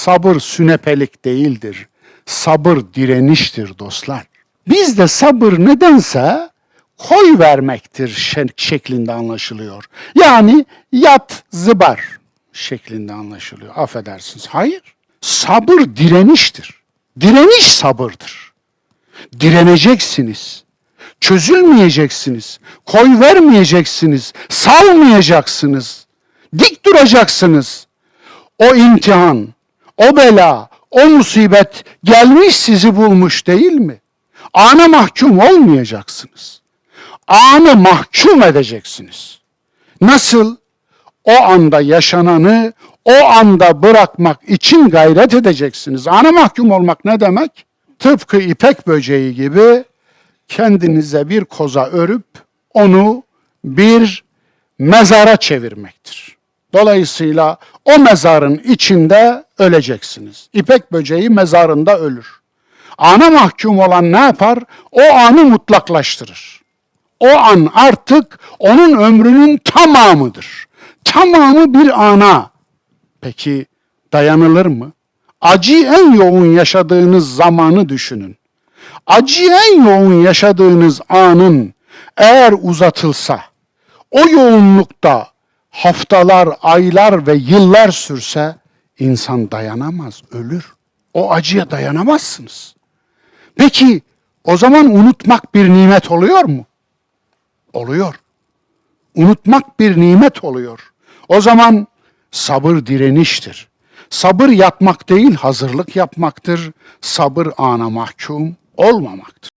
Sabır sünepelik değildir. Sabır direniştir dostlar. Bizde sabır nedense koy vermektir şe- şeklinde anlaşılıyor. Yani yat zıbar şeklinde anlaşılıyor. Affedersiniz. Hayır. Sabır direniştir. Direniş sabırdır. Direneceksiniz. Çözülmeyeceksiniz. Koy vermeyeceksiniz. Salmayacaksınız. Dik duracaksınız. O imtihan, o bela, o musibet gelmiş sizi bulmuş değil mi? Ana mahkum olmayacaksınız. Anı mahkum edeceksiniz. Nasıl? O anda yaşananı o anda bırakmak için gayret edeceksiniz. Ana mahkum olmak ne demek? Tıpkı ipek böceği gibi kendinize bir koza örüp onu bir mezara çevirmektir. Dolayısıyla o mezarın içinde öleceksiniz. İpek böceği mezarında ölür. Ana mahkum olan ne yapar? O anı mutlaklaştırır. O an artık onun ömrünün tamamıdır. Tamamı bir ana. Peki dayanılır mı? Acıyı en yoğun yaşadığınız zamanı düşünün. Acıyı en yoğun yaşadığınız anın eğer uzatılsa, o yoğunlukta haftalar, aylar ve yıllar sürse insan dayanamaz, ölür. O acıya dayanamazsınız. Peki o zaman unutmak bir nimet oluyor mu? Oluyor. Unutmak bir nimet oluyor. O zaman sabır direniştir. Sabır yatmak değil hazırlık yapmaktır. Sabır ana mahkum olmamaktır.